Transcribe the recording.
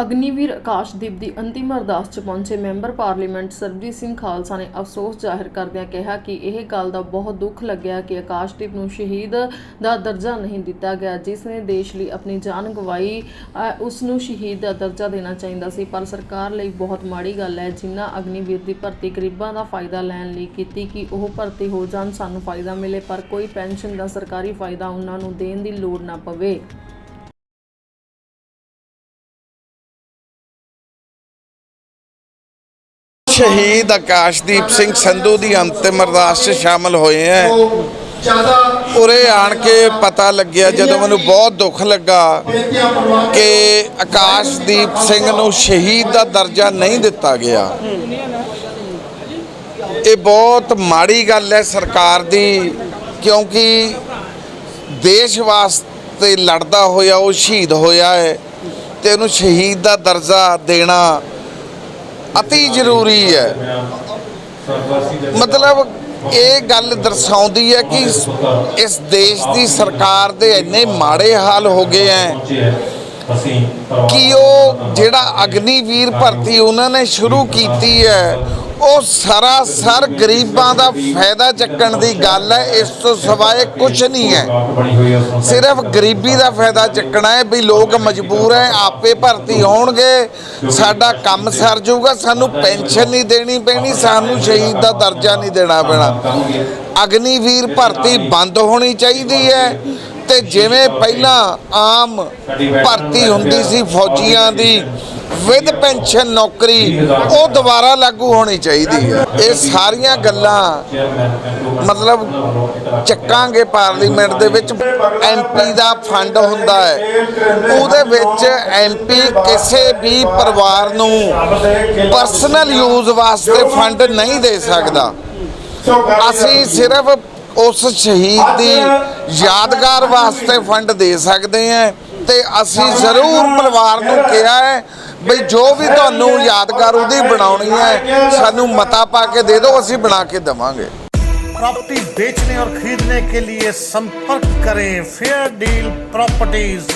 ਅਗਨੀਵੀਰ ਆਕਾਸ਼ਦੀਪ ਦੀ ਅੰਤਿਮ ਅਰਦਾਸ 'ਚ ਪਹੁੰਚੇ ਮੈਂਬਰ ਪਾਰਲੀਮੈਂਟ ਸਰਬਜੀਤ ਸਿੰਘ ਖਾਲਸਾ ਨੇ ਅਫਸੋਸ ਜ਼ਾਹਿਰ ਕਰਦਿਆਂ ਕਿਹਾ ਕਿ ਇਹ ਗੱਲ ਦਾ ਬਹੁਤ ਦੁੱਖ ਲੱਗਿਆ ਕਿ ਆਕਾਸ਼ਦੀਪ ਨੂੰ ਸ਼ਹੀਦ ਦਾ ਦਰਜਾ ਨਹੀਂ ਦਿੱਤਾ ਗਿਆ ਜਿਸ ਨੇ ਦੇਸ਼ ਲਈ ਆਪਣੀ ਜਾਨ ਗਵਾਈ। ਅ, ਉਸ ਨੂੰ ਸ਼ਹੀਦ ਦਾ ਦਰਜਾ ਦੇਣਾ ਚਾਹੀਦਾ ਸੀ ਪਰ ਸਰਕਾਰ ਲਈ ਬਹੁਤ ਮਾੜੀ ਗੱਲ ਹੈ। ਜਿਨ੍ਹਾਂ ਅਗਨੀਵੀਰ ਦੀ ਭਰਤੀ ਗਰੀਬਾਂ ਦਾ ਫਾਇਦਾ ਲੈਣ ਲਈ ਕੀਤੀ ਕਿ ਉਹ ਭਰਤੀ ਹੋ ਜਾਣ ਸਾਨੂੰ ਫਾਇਦਾ ਮਿਲੇ ਪਰ ਕੋਈ ਪੈਨਸ਼ਨ ਦਾ ਸਰਕਾਰੀ ਫਾਇਦਾ ਉਹਨਾਂ ਨੂੰ ਦੇਣ ਦੀ ਲੋੜ ਨਾ ਪਵੇ। ਸ਼ਹੀਦ ਆਕਾਸ਼ਦੀਪ ਸਿੰਘ ਸੰਧੂ ਦੀ ਅੰਤਿਮ ਅਰਦਾਸ 'ਚ ਸ਼ਾਮਲ ਹੋਏ ਹੈ ਉਰੇ ਆਣ ਕੇ ਪਤਾ ਲੱਗਿਆ, ਜਦੋਂ ਮੈਨੂੰ ਬਹੁਤ ਦੁੱਖ ਲੱਗਾ ਕਿ ਆਕਾਸ਼ਦੀਪ ਸਿੰਘ ਨੂੰ ਸ਼ਹੀਦ ਦਾ ਦਰਜਾ ਨਹੀਂ ਦਿੱਤਾ ਗਿਆ। ਇਹ ਬਹੁਤ ਮਾੜੀ ਗੱਲ ਹੈ ਸਰਕਾਰ ਦੀ, ਕਿਉਂਕਿ ਦੇਸ਼ ਵਾਸਤੇ ਲੜਦਾ ਹੋਇਆ, ਉਹ ਸ਼ਹੀਦ ਹੋਇਆ ਹੈ ਤੇ ਉਹਨੂੰ ਸ਼ਹੀਦ ਦਾ ਦਰਜਾ ਦੇਣਾ ਅਤੀ ਜ਼ਰੂਰੀ ਹੈ। ਮਤਲਬ ਇਹ ਗੱਲ ਦਰਸਾਉਂਦੀ ਹੈ ਕਿ ਇਸ- ਇਸ ਦੇਸ਼ ਦੀ ਸਰਕਾਰ ਦੇ ਇੰਨੇ ਮਾੜੇ ਹਾਲ ਹੋ ਗਏ ਹੈ ਕਿ ਉਹ ਜਿਹੜਾ ਅਗਨੀਵੀਰ ਭਰਤੀ ਉਹਨਾਂ ਨੇ ਸ਼ੁਰੂ ਕੀਤੀ ਹੈ ਉਹ ਸਰਾਸਰ ਗਰੀਬਾਂ ਦਾ ਫਾਇਦਾ ਚੱਕਣ ਦੀ ਗੱਲ ਹੈ, ਇਸ ਤੋਂ ਸਿਵਾਏ ਕੁਝ ਨਹੀਂ ਹੈ। ਸਿਰਫ ਗਰੀਬੀ ਦਾ ਫਾਇਦਾ ਚੱਕਣਾ ਹੈ ਵੀ ਲੋਕ ਮਜਬੂਰ ਹੈ, ਆਪੇ ਭਰਤੀ ਹੋਣਗੇ, ਸਾਡਾ ਕੰਮ ਸਰ ਜਾਊਗਾ, ਸਾਨੂੰ ਪੈਨਸ਼ਨ ਨਹੀਂ ਦੇਣੀ ਪੈਣੀ, ਸਾਨੂੰ ਸ਼ਹੀਦ ਦਾ ਦਰਜਾ ਨਹੀਂ ਦੇਣਾ ਪੈਣਾ। ਅਗਨੀਵੀਰ ਭਰਤੀ ਬੰਦ ਹੋਣੀ ਚਾਹੀਦੀ ਹੈ ਤੇ ਜਿਵੇਂ ਪਹਿਲਾਂ ਆਮ ਭਰਤੀ ਹੁੰਦੀ ਸੀ ਫੌਜੀਆਂ ਦੀ ਵਿਦ ਪੈਨਸ਼ਨ ਨੌਕਰੀ, ਉਹ ਦੁਬਾਰਾ ਲਾਗੂ ਹੋਣੀ ਚਾਹੀਦੀ ਹੈ। ਇਹ ਸਾਰੀਆਂ ਗੱਲਾਂ ਮਤਲਬ ਚੱਕਾਂਗੇ ਪਾਰਲੀਮੈਂਟ ਦੇ ਵਿੱਚ। ਐਮਪੀ ਦਾ ਫੰਡ ਹੁੰਦਾ ਹੈ। ਉਹਦੇ ਵਿੱਚ ਐਮਪੀ ਕਿਸੇ ਵੀ ਪਰਿਵਾਰ ਨੂੰ ਪਰਸਨਲ ਯੂਜ਼ ਵਾਸਤੇ ਫੰਡ ਨਹੀਂ ਦੇ ਸਕਦਾ। ਅਸੀਂ ਸਿਰਫ ਉਸ ਸ਼ਹੀਦ ਦੀ ਯਾਦਗਾਰ ਵਾਸਤੇ ਫੰਡ ਦੇ ਸਕਦੇ ਹਾਂ ਤੇ ਅਸੀਂ ਜ਼ਰੂਰ ਪਰਿਵਾਰ ਨੂੰ ਕਿਹਾ ਹੈ ਬਈ ਜੋ ਵੀ ਤੁਹਾਨੂੰ ਯਾਦਗਾਰ ਉਹਦੀ ਬਣਾਉਣੀ ਹੈ ਸਾਨੂੰ ਮਤਾ ਪਾ ਕੇ ਦੇ ਦਿਓ ਅਸੀਂ ਬਣਾ ਕੇ ਦੇਵਾਂਗੇ प्रॉपर्टी बेचने और खरीदने के लिए संपर्क करें फेयर डील प्रॉपर्टीज